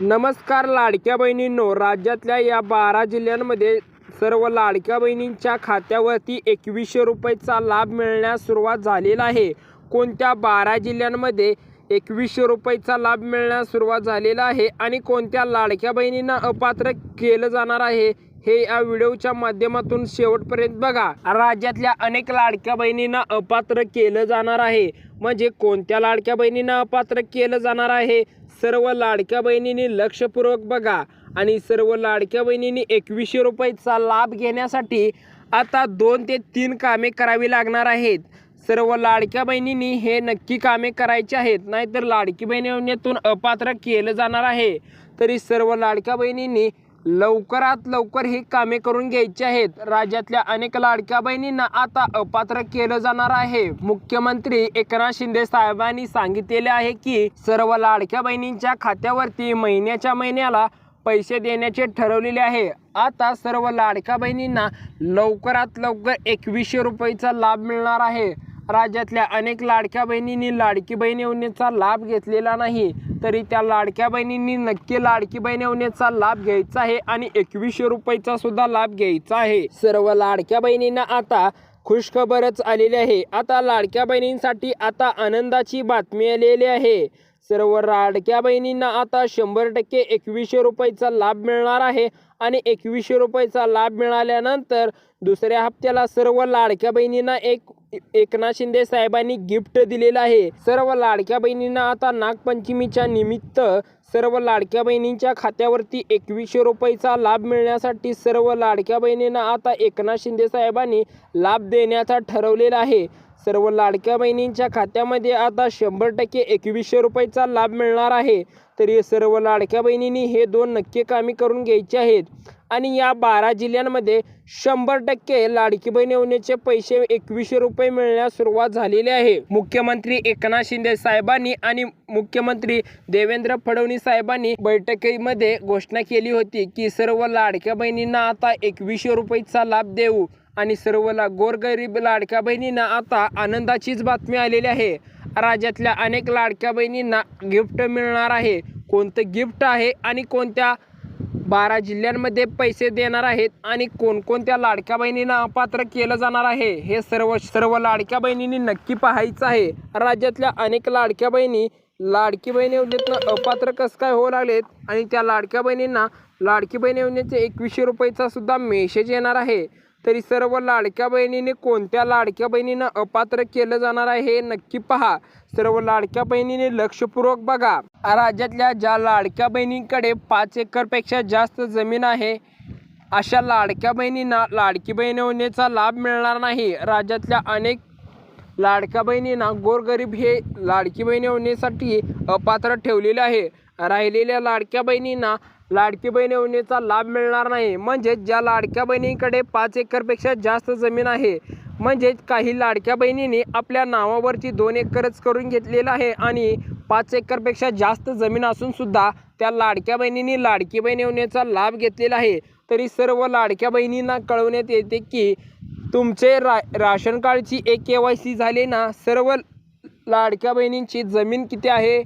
नमस्कार लाडक्या बहिणींनो राज्यातल्या या बारा जिल्ह्यांमध्ये सर्व लाडक्या बहिणींच्या खात्यावरती एकवीसशे रुपयेचा लाभ मिळण्यास सुरुवात झालेला आहे. कोणत्या बारा जिल्ह्यांमध्ये एकवीसशे रुपयेचा लाभ मिळण्यास सुरुवात झालेला आहे आणि कोणत्या लाडक्या बहिणींना अपात्र केलं जाणार आहे? हे या व्हिडिओच्या माध्यमातून शेवटपर्यंत बघा. राज्यातल्या अनेक लाडक्या बहिणींना अपात्र केलं जाणार आहे. म्हणजे कोणत्या लाडक्या बहिणींना अपात्र केलं जाणार आहे? सर्व लाडक्या बहिणींनी लक्षपूर्वक बघा. आणि सर्व लाडक्या बहिणींनी एकवीसशे रुपयाचा लाभ घेण्यासाठी आता दोन ते तीन कामे करावी लागणार आहेत. सर्व लाडक्या बहिणींनी हे नक्की कामे करायची आहेत. नाहीतर लाडकी बहिणीतून अपात्र केलं जाणार आहे. तरी सर्व लाडक्या बहिणींनी लवकरात लवकर ही कामे करून घ्यायची आहेत. राज्यातल्या अनेक लाडक्या बहिणींना आता अपात्र केलं जाणार आहे. मुख्यमंत्री एकनाथ शिंदे साहेबांनी सांगितलेले आहे की सर्व लाडक्या बहिणींच्या खात्यावरती महिन्याच्या महिन्याला पैसे देण्याचे ठरवलेले आहे. आता सर्व लाडक्या बहिणींना लवकरात लवकर एकवीसशे रुपयेचा लाभ मिळणार आहे. राज्यातल्या अनेक लाडक्या बहिणींनी लाडकी बहीण योजनेचा लाभ घेतलेला नाही तरी त्या लाडक्या बहिणींनी नक्की लाडकी बहीण योजनेचा लाभ घ्यायचा आहे आणि एकवीसशे रुपयाचा सुद्धा लाभ घ्यायचा आहे. सर्व लाडक्या बहिणींना आता खुशखबरच आलेली आहे. आता लाडक्या बहिणींसाठी आता आनंदाची बातमी आलेली आहे. सर्व लाडक्या बहिणींना आता शंभर टक्के एकवीसशे रुपयाचा लाभ मिळणार आहे. आणि एकवीसशे रुपयाचा लाभ मिळाल्यानंतर दुसऱ्या हप्त्याला सर्व लाडक्या बहिणींना एक एकनाथ शिंदे साहेबांनी गिफ्ट दिलेलं आहे. सर्व लाडक्या बहिणींना आता नागपंचमीच्या निमित्त सर्व लाडक्या बहिणींच्या खात्यावरती एकवीसशे रुपयाचा लाभ मिळण्यासाठी सर्व लाडक्या बहिणींना आता एकनाथ शिंदे साहेबांनी लाभ देण्याचा ठरवलेला आहे. सर्व लाडक्या बहिणींच्या खात्यामध्ये आता शंभर टक्के एकवीसशे रुपयाचा लाभ मिळणार आहे. तरी सर्व लाडक्या बहिणींनी हे दोन नक्की कामे करून घ्यायचे आहेत. आणि या बारा जिल्ह्यांमध्ये शंभर टक्के लाडकी बहीण योजनेचे पैसे एकवीसशे रुपये मिळण्यास सुरुवात झालेली आहे. मुख्यमंत्री एकनाथ शिंदे साहेबांनी आणि मुख्यमंत्री देवेंद्र फडणवीस साहेबांनी बैठकीमध्ये घोषणा केली होती की सर्व लाडक्या बहिणींना आता एकवीसशे रुपयेचा लाभ देऊ आणि सर्व ला गोरगरीब लाडक्या बहिणींना आता आनंदाचीच बातमी आलेली आहे. राज्यातल्या अनेक लाडक्या बहिणींना गिफ्ट मिळणार आहे. कोणतं गिफ्ट आहे आणि कोणत्या बारा जिल्ह्यांमध्ये पैसे देणार आहेत आणि कोणकोणत्या लाडक्या बहिणींना अपात्र केलं जाणार आहे हे सर्व सर्व लाडक्या बहिणींनी नक्की पाहायचं आहे. राज्यातल्या अनेक लाडक्या बहिणी लाडकी बहीण योजनेतनं अपात्र कसं काय होऊ लागलेत आणि त्या लाडक्या बहिणींना लाडकी बहीण योजनेचे एकवीसशे रुपयेचा सुद्धा मेसेज येणार आहे. तरी सर्व लाडक्या बहिणीने कोणत्या लाडक्या बहिणीनं अपात्र केलं जाणार आहे हे नक्की पहा. सर्व लाडक्या बहिणीने लक्षपूर्वक बघा. राज्यातल्या ज्या लाडक्या बहिणींकडे पाच एकरपेक्षा जास्त जमीन आहे अशा लाडक्या बहिणींना लाडकी बहीण योजनेचा लाभ मिळणार नाही. राज्यातल्या अनेक लाडक्या बहिणींना गोरगरीब हे लाडकी बहीण योजनेसाठी अपात्र ठेवलेले आहे. राहिलेल्या लाडक्या बहिणींना लाडकी बहीण योजनेचा लाभ मिळणार नाही. म्हणजेच ज्या लाडक्या बहिणींकडे पाच एकरपेक्षा जास्त जमीन आहे म्हणजेच काही लाडक्या बहिणींनी आपल्या नावावरची दोन एकरच करून घेतलेलं आहे आणि पाच एकरपेक्षा जास्त जमीन असूनसुद्धा त्या लाडक्या बहिणींनी लाडकी बहीण योजनेचा लाभ घेतलेला आहे. तरी सर्व लाडक्या बहिणींना कळवण्यात येते की तुमचे रा राशन कार्डची एक के वाय सी झाले ना सर्व लाडक्या बहिणींची जमीन किती आहे?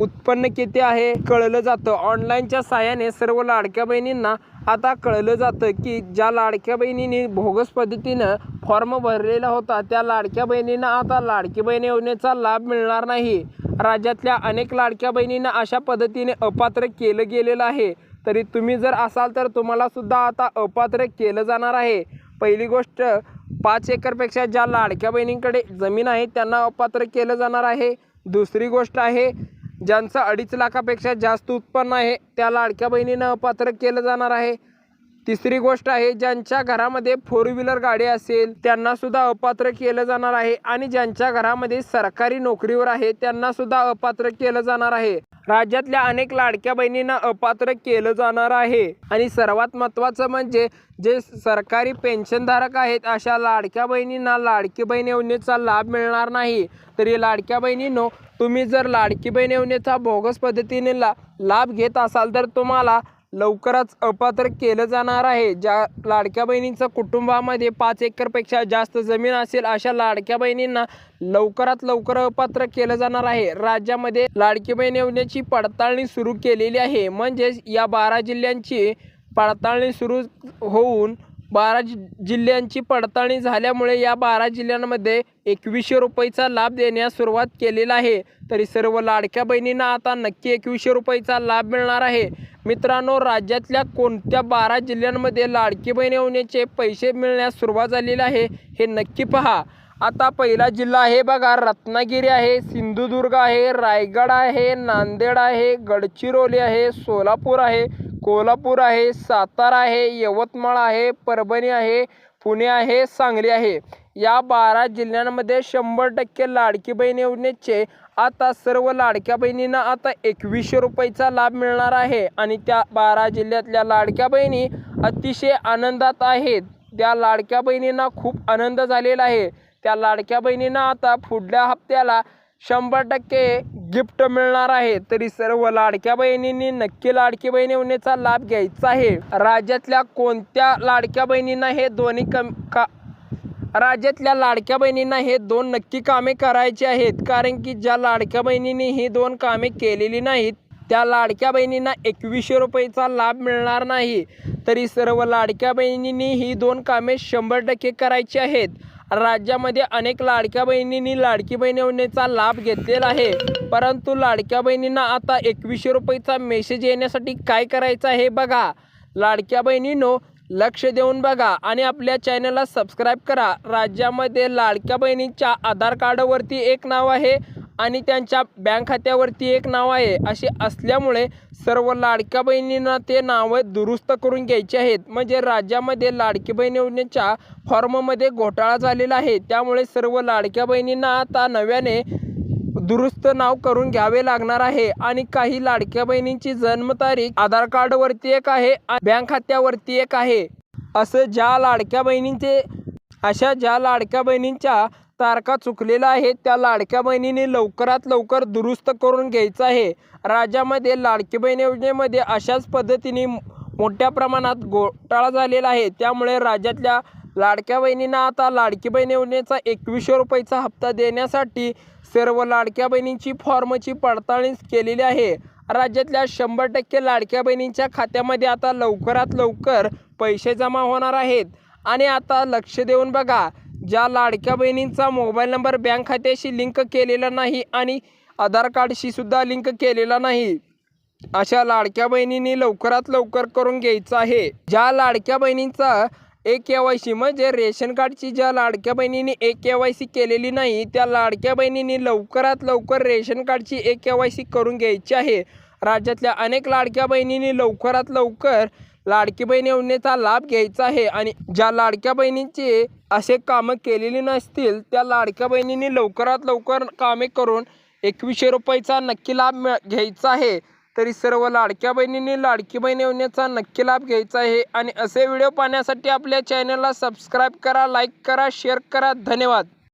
उत्पन्न किती आहे? कळलं जातं. ऑनलाईनच्या साहाय्याने सर्व लाडक्या बहिणींना आता कळलं जातं की ज्या लाडक्या बहिणींनी भोगस पद्धतीनं फॉर्म भरलेला होता त्या लाडक्या बहिणींना आता लाडकी बहीण योजनेचा लाभ मिळणार नाही. राज्यातल्या अनेक लाडक्या बहिणींना अशा पद्धतीने अपात्र केलं गेलेलं आहे. तरी तुम्ही जर असाल तर तुम्हाला सुद्धा आता अपात्र केलं जाणार आहे. पहिली गोष्ट पाच एकरपेक्षा ज्या लाडक्या बहिणींकडे जमीन आहे त्यांना अपात्र केलं जाणार आहे. दुसरी गोष्ट आहे ज्यांचं अडीच लाखापेक्षा जास्त उत्पन्न आहे त्या लाडक्या बहिणीनं अपात्र केलं जाणार आहे. तिसरी गोष्ट आहे ज्यांच्या घरामध्ये फोर व्हीलर गाडी असेल त्यांनासुद्धा अपात्र केलं जाणार आहे. आणि ज्यांच्या घरामध्ये सरकारी नोकरीवर आहे त्यांनासुद्धा अपात्र केलं जाणार आहे. राज्यातल्या अनेक लाडक्या बहिणींना अपात्र केलं जाणार आहे. आणि सर्वात महत्त्वाचं म्हणजे जे सरकारी पेन्शनधारक आहेत अशा लाडक्या बहिणींना लाडकी बहीण योजनेचा लाभ मिळणार नाही. तरी लाडक्या बहिणींनो तुम्ही जर लाडकी बहीण योजनेचा बोगस पद्धतीने ला लाभ घेत असाल तर तुम्हाला लवकरच अपात्र केलं जाणार आहे. ज्या लाडक्या बहिणींचं कुटुंबामध्ये पाच एकरपेक्षा जास्त जमीन असेल अशा लाडक्या बहिणींना लवकरात लवकर अपात्र केलं जाणार आहे. राज्यामध्ये लाडकी बहीण योजनेची पडताळणी सुरू केलेली आहे. म्हणजेच या बारा जिल्ह्यांची पडताळणी सुरू होऊन बारा जि जिल्ह्यांची पडताळणी झाल्यामुळे या बारा जिल्ह्यांमध्ये एकवीसशे रुपयेचा लाभ देण्यास सुरुवात केलेला आहे. तरी सर्व लाडक्या बहिणींना आता नक्की एकवीसशे रुपयेचा लाभ मिळणार आहे. मित्रांनो राज्यातल्या कोणत्या बारा जिल्ह्यांमध्ये लाडकी बहीण होण्याचे पैसे मिळण्यास सुरुवात झालेली आहे हे नक्की पहा. आता पहिला जिल्हा आहे बघा रत्नागिरी आहे सिंधुदुर्ग आहे रायगड आहे नांदेड आहे गडचिरोली आहे सोलापूर आहे कोल्हापूर आहे सातारा आहे यवतमाळ आहे परभणी आहे पुणे आहे सांगली आहे. या बारा जिल्ह्यांमध्ये शंभर टक्के लाडकी बहीण योजनेचे आता सर्व लाडक्या बहिणींना आता एकवीसशे रुपयेचा लाभ मिळणार आहे आणि त्या बारा जिल्ह्यातल्या लाडक्या बहिणी अतिशय आनंदात आहेत. त्या लाडक्या बहिणींना खूप आनंद झालेला आहे. त्या लाडक्या बहिणींना आता पुढल्या हप्त्याला शंभर टक्के गिफ्ट मिळणार आहे. तरी सर्व लाडक्या बहिणींनी नक्की लाडकी बहीण योजनेचा लाभ घ्यायचा आहे. राज्यातल्या कोणत्या लाडक्या बहिणींना हे दोन्ही कम का राज्यातल्या लाडक्या बहिणींना हे दोन नक्की कामे करायची आहेत? कारण की ज्या लाडक्या बहिणींनी ही दोन कामे केलेली नाहीत त्या लाडक्या बहिणींना एकवीसशे रुपयेचा लाभ मिळणार नाही. तरी सर्व लाडक्या बहिणींनी ही दोन कामे शंभर टक्के करायची आहेत. राज्यामध्ये अनेक लाडक्या बहिणींनी लाडकी बहीण योजनेचा लाभ घेतलेला आहे. परंतु लाडक्या बहिणींना आता एकवीसशे रुपयेचा मेसेज येण्यासाठी काय करायचं आहे बघा. लाडक्या बहिणींनो लक्ष देऊन बघा आणि आपल्या चॅनलला सबस्क्राईब करा. राज्यामध्ये लाडक्या बहिणींच्या आधार कार्डवरती एक नाव आहे आणि त्यांच्या बँक खात्यावरती एक नाव आहे. असे असल्यामुळे सर्व लाडक्या बहिणींना ते नावं दुरुस्त करून घ्यायचे आहेत. म्हणजे राज्यामध्ये लाडकी बहीण योजनेच्या फॉर्ममध्ये घोटाळा झालेला आहे. त्यामुळे सर्व लाडक्या बहिणींना आता नव्याने दुरुस्त नाव करून घ्यावे लागणार आहे. आणि काही लाडक्या बहिणींची जन्मतारीख आधार कार्डवरती एक आहे बँक खात्यावरती एक आहे. असं ज्या लाडक्या बहिणींचे अशा ज्या लाडक्या बहिणींच्या तारखा चुकलेल्या आहेत त्या लाडक्या बहिणीने लवकरात लवकर दुरुस्त करून घ्यायचं आहे. राज्यामध्ये लाडकी बहीण योजनेमध्ये अशाच पद्धतीने मोठ्या प्रमाणात घोटाळा झालेला आहे. त्यामुळे राज्यातल्या लाडक्या बहिणींना आता लाडकी बहीण योजनेचा एकवीसशे रुपयेचा हप्ता देण्यासाठी सर्व लाडक्या बहिणींची फॉर्मची पडताळणी केलेली आहे. राज्यातल्या शंभर टक्के लाडक्या बहिणींच्या खात्यामध्ये आता लवकरात लवकर पैसे जमा होणार आहेत. आणि आता लक्ष देऊन बघा ज्या लाडक्या बहिणींचा मोबाईल नंबर बँक खात्याशी लिंक केलेला नाही आणि आधार कार्डशी सुद्धा लिंक केलेला नाही अशा लाडक्या बहिणींनी लवकरात लवकर करून घ्यायचं आहे. ज्या लाडक्या बहिणींचा एक के वाय सी म्हणजे रेशन कार्डची ज्या लाडक्या बहिणींनी एक के वाय सी केलेली नाही त्या लाडक्या बहिणींनी लवकरात लवकर रेशन कार्डची एक के वाय सी करून घ्यायची आहे. राज्यातल्या अनेक लाडक्या बहिणींनी लवकरात लवकर लाडकी बहीण योजनेचा लाभ घ्यायचा आहे आणि ज्या लाडक्या बहिणींची असे कामं केलेली नसतील त्या लाडक्या बहिणींनी लवकरात लवकर कामे करून एकवीसशे रुपयाचा नक्की लाभ मिळ घ्यायचा आहे. तरी सर्व लाडक्या बहिणींनी लाडकी बहीण योजनेचा नक्की लाभ घ्यायचा आहे आणि असे व्हिडिओ पाहण्यासाठी आपल्या चॅनलला सबस्क्राईब करा लाईक करा शेअर करा. धन्यवाद.